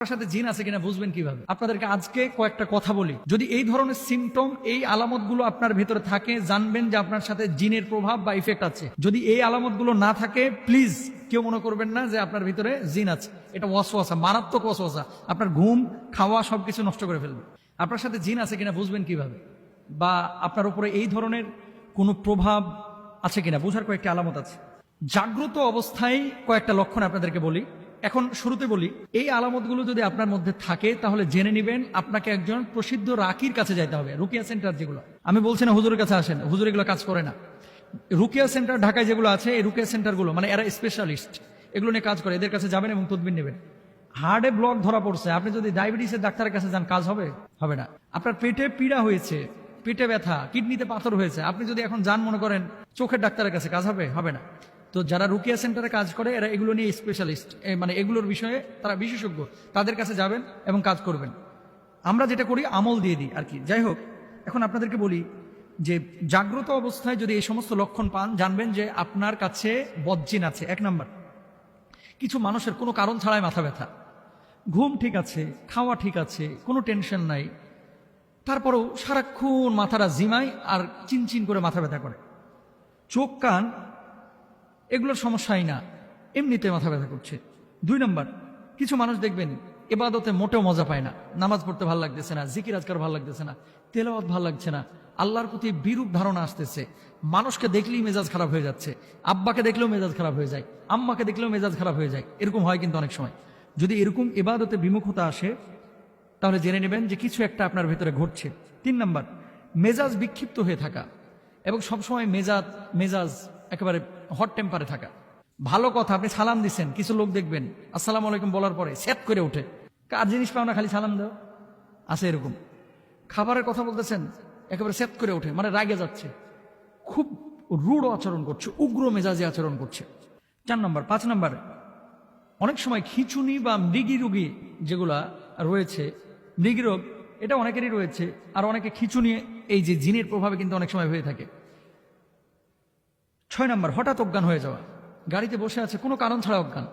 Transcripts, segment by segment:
আপনার সাথে জিন আছে কিনা বুঝবেন কীভাবে? আপনাদেরকে আজকে কয়েকটা কথা বলি। যদি এই ধরনের সিমটম এই আলামতগুলো আপনার ভেতরে থাকে, জানবেন যে আপনার সাথে জিনের প্রভাব বা ইফেক্ট আছে। যদি এই আলামতগুলো না থাকে প্লিজ কেউ মনে করবেন না যে আপনার ভিতরে জিন আছে। এটা ওয়াসওয়াসা, মারাত্মক ওয়াসওয়াসা। আপনার ঘুম, খাওয়া সবকিছু নষ্ট করে ফেলবে। আপনার সাথে জিন আছে কিনা বুঝবেন কীভাবে? বা আপনার উপরে এই ধরনের কোনো প্রভাব আছে কিনা? বোঝার কয়েকটি আলামত আছে। জাগ্রত অবস্থায় কয়েকটা লক্ষণ আপনাদেরকে বলি। এখন শুরুতে বলি, এই আলামতগুলো যদি আপনার মধ্যে থাকে, তাহলে জেনে নেবেন আপনাকে একজন প্রসিদ্ধ রাকির কাছে যাইতে হবে, রুকিয়া সেন্টার যেগুলো। আমি বলছি না হুজুরের কাছে আসেন, হুজুর এগুলো কাজ করে না। রুকিয়া সেন্টার ঢাকায় যেগুলো আছে, এই রুকিয়া সেন্টারগুলো মানে এরা স্পেশালিস্ট এগুলো নিয়ে কাজ করে, এদের কাছে যাবেন এবং তদবির নেবেন। হার্টে ব্লক ধরা পড়ছে, আপনি যদি ডায়াবেটিসের ডাক্তারের কাছে যান, কাজ হবে? হবে না। আপনার পেটে পীড়া হয়েছে, পেটে ব্যথা, কিডনিতে পাথর হয়েছে, আপনি যদি এখন যান মনে করেন, চোখের ডাক্তারের কাছে, কাজ হবে? হবে না। তো যারা রুকিয়া সেন্টারে কাজ করে, এরা এগুলো নিয়ে স্পেশালিস্ট মানে এগুলোর বিষয়ে তারা বিশেষজ্ঞ। তাদের কাছে যাবেন এবং কাজ করবেন। আমরা যেটা করি, আমল দিয়ে দিই আর কি। যাই হোক, এখন আপনাদেরকে বলি যে জাগ্রত অবস্থায় যদি এই সমস্ত লক্ষণ পান, জানবেন যে আপনার কাছে বজ্জিন আছে। এক নাম্বার, কিছু মানুষের কোনো কারণ ছাড়াই মাথা ব্যথা। ঘুম ঠিক আছে, খাওয়া ঠিক আছে, কোনো টেনশন নাই। তারপরেও সারাক্ষণ মাথাটা জিমায় আর চিনচিন করে মাথা ব্যথা করে। চোখ কান এগুলোর সমস্যাই না। এমনিতে মাথা ব্যথা করছে। দুই নম্বর, কিছু মানুষ দেখবেন এবাদতে মোটেও মজা পায় না। নামাজ পড়তে ভালো লাগতেছে না, জিকির আজকার ভালো লাগতেছে না, তেলাওয়াত ভালো লাগছে না। আল্লাহর প্রতি বিরূপ ধারণা আসতেছে। মানুষকে দেখলেই মেজাজ খারাপ হয়ে যাচ্ছে। আব্বাকে দেখলেও মেজাজ খারাপ হয়ে যায়। আম্মাকে দেখলেও মেজাজ খারাপ হয়ে যায়। এরকম হয় কিন্তু অনেক সময়। যদি এরকম এবাদতে বিমুখতা আসে, তাহলে জেনে নেবেন যে কিছু একটা আপনার ভেতরে ঘটছে। তিন নম্বর, মেজাজ বিক্ষিপ্ত হয়ে থাকা। এবং সবসময় মেজাজ মেজাজ একেবারে হট টেম্পারে থাকা। ভালো কথা, আপনি সালাম দিচ্ছেন, কিছু লোক দেখবেন, আসসালামু আলাইকুম বলার পরে সেট করে ওঠে। কার জিনিস পাও না খালি সালাম দাও? আছে এরকম। খাবারের কথা বলতেছেন, একেবারে সেট করে ওঠে মানে রাগে যাচ্ছে। খুব রূঢ় আচরণ করছে, উগ্র মেজাজে আচরণ করছে। চার নম্বর, পাঁচ নম্বর, অনেক সময় খিচুনি বা মৃগী রোগী যেগুলা রয়েছে, মৃগী রোগ, এটা অনেকেরই রয়েছে, আর অনেকে খিচুনি, এই যে জিনের প্রভাবে কিন্তু অনেক সময় হয়ে থাকে। ছয় নম্বর, হঠাৎ অজ্ঞান হয়ে যাওয়া। গাড়িতে বসে আছে, কোনো কারণ ছাড়া অজ্ঞান।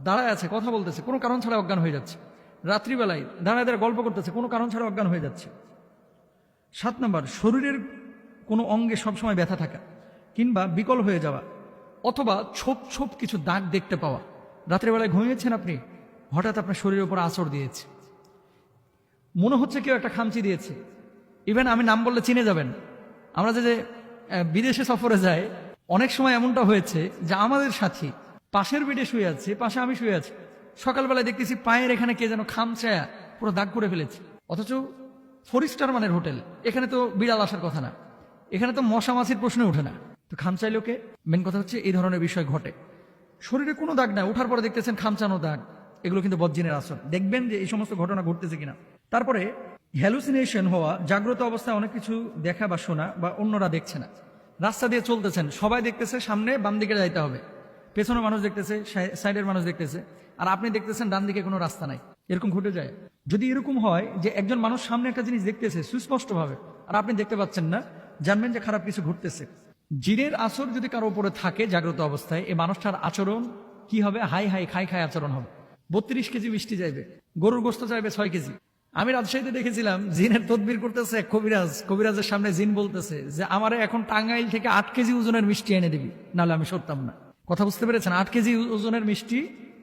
দাঁড়ায় আছে, কথা বলতেছে, কোনো কারণ ছাড়া অজ্ঞান হয়ে যাচ্ছে। রাত্রিবেলায় দাঁড়ায় দাঁড়ায় গল্প করতেছে, কোনো কারণ ছাড়া অজ্ঞান হয়ে যাচ্ছে। সাত নম্বর, শরীরের কোনো অঙ্গে সবসময় ব্যথা থাকা কিংবা বিকল হয়ে যাওয়া অথবা ছোপ ছোপ কিছু দাগ দেখতে পাওয়া। রাত্রেবেলায় ঘুমিয়েছেন আপনি? হঠাৎ আপনার শরীরের উপর আচর দিয়েছে। মনে হচ্ছে কেউ একটা খামচি দিয়েছে। ইভেন আমি নাম বললে চিনে যাবেন। আমরা যে বিদেশে সফরে যাই অনেক সময় এমনটা হয়েছে যে আমাদের সাথী পাশের বেডে শুয়ে আছে, পাশে আমি শুয়ে আছি। সকালবেলায় দেখতেছি পায়ের এখানে কে যেন খামচায়া পুরো দাগ করে ফেলেছে। অথচ ফোর স্টার মানের হোটেল, এখানে তো বিড়াল আসার কথা না। এখানে তো মশা মাছির প্রশ্ন ওঠে না। তো খামচাইলো কে মেন কথা হচ্ছে এই ধরনের বিষয় ঘটে। শরীরে কোনো দাগ নাই ওঠার পরে দেখতেছেন খামচানো দাগ। এগুলো কিন্তু বজ্জিনের আসর দেখবেন যে এই সমস্ত ঘটনা ঘটতেছে কিনা। তারপরে হ্যালুসিনেশন হওয়া, জাগ্রত অবস্থায় অনেক কিছু দেখা বা শোনা বা অন্যরা দেখছে না। রাস্তা দিয়ে চলতেছেন, সবাই দেখতেছে সামনে বাম দিকে যাইতে হবে। পেছনে মানুষ দেখতেছে, সাই- সাইডের মানুষ দেখতেছে, আর আপনি দেখতেছেন ডান দিকে কোনো রাস্তা নাই। এরকম ঘটে যায়। যদি এরকম হয় যে একজন মানুষ সামনে একটা জিনিস দেখতেছে সুস্পষ্টভাবে, আর আপনি দেখতে পাচ্ছেন না, জানবেন যে খারাপ কিছু ঘটতেছে। জিনের আসর যদি কারও উপরে থাকে জাগ্রত অবস্থায় এই মানুষটার আচরণ কি হবে? হাই হাই, খাই খাই আচরণ হবে। বত্রিশ কেজি মিষ্টি যাইবে গরুর গোস্ত চাইবে ছয় কেজি। আমি রাজশাহীতে দেখেছিলাম, জিনের তদবির করতেছে কবিরাজ, কবিরাজের সামনে জিন বলতেছে যে, আমার এখন টাঙ্গাইল থেকে আট কেজি ওজনের মিষ্টি এনে দিবি, নাহলে আমি সরতাম না। কথা বুঝতে পেরেছেন? আট কেজি ওজনের মিষ্টি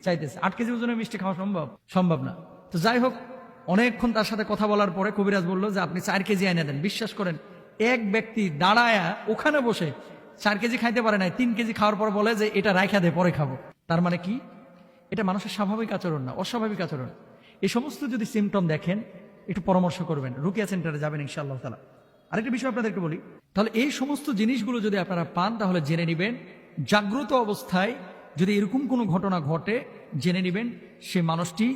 চাইতেছে। আট কেজি ওজনের মিষ্টি খাওয়া সম্ভব? সম্ভব না। তো যাই হোক, অনেকক্ষণ তার সাথে কথা বলার পরে কবিরাজ বলল যে, আপনি চার কেজি এনে দেন। বিশ্বাস করেন, এক ব্যক্তি দাঁড়ায়া ওখানে বসে চার কেজি খাইতে পারে নাই, তিন কেজি খাওয়ার পর বলে যে, এটা রাইখা দে, পরে খাব। তার মানে কি? এটা মানুষের স্বাভাবিক আচরণ না, অস্বাভাবিক আচরণ। এই সমস্ত যদি সিমটম দেখেন, একটু পরামর্শ করবেন। রুকিয়া সেন্টারে যাবেন ইনশাআল্লাহ তালা আরেকটা বিষয় আপনাদেরকে বলি, তাহলে এই সমস্ত জিনিসগুলো যদি আপনারা পান, তাহলে জেনে নেবেন, জাগ্রত অবস্থায় যদি এরকম কোনো ঘটনা ঘটে, জেনে নেবেন, সে মানুষটি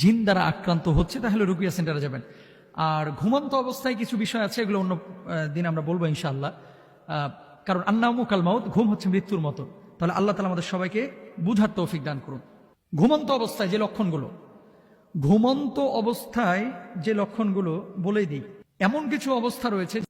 জিন দ্বারা আক্রান্ত হচ্ছে, তাহলে রুকিয়া সেন্টারে যাবেন। আর ঘুমন্ত অবস্থায় কিছু বিষয় আছে, এগুলো অন্য দিন আমরা বলব ইনশাআল্লাহ। কারণ আন্নামু কালমাউত ঘুম হচ্ছে মৃত্যুর মতো। তাহলে আল্লাহ তালা আমাদের সবাইকে বুঝার তৌফিক দান করুন। ঘুমন্ত অবস্থায় যে লক্ষণগুলো ঘুমন্ত অবস্থায় যে লক্ষণগুলো বলে দিই। এমন কিছু অবস্থা রয়েছে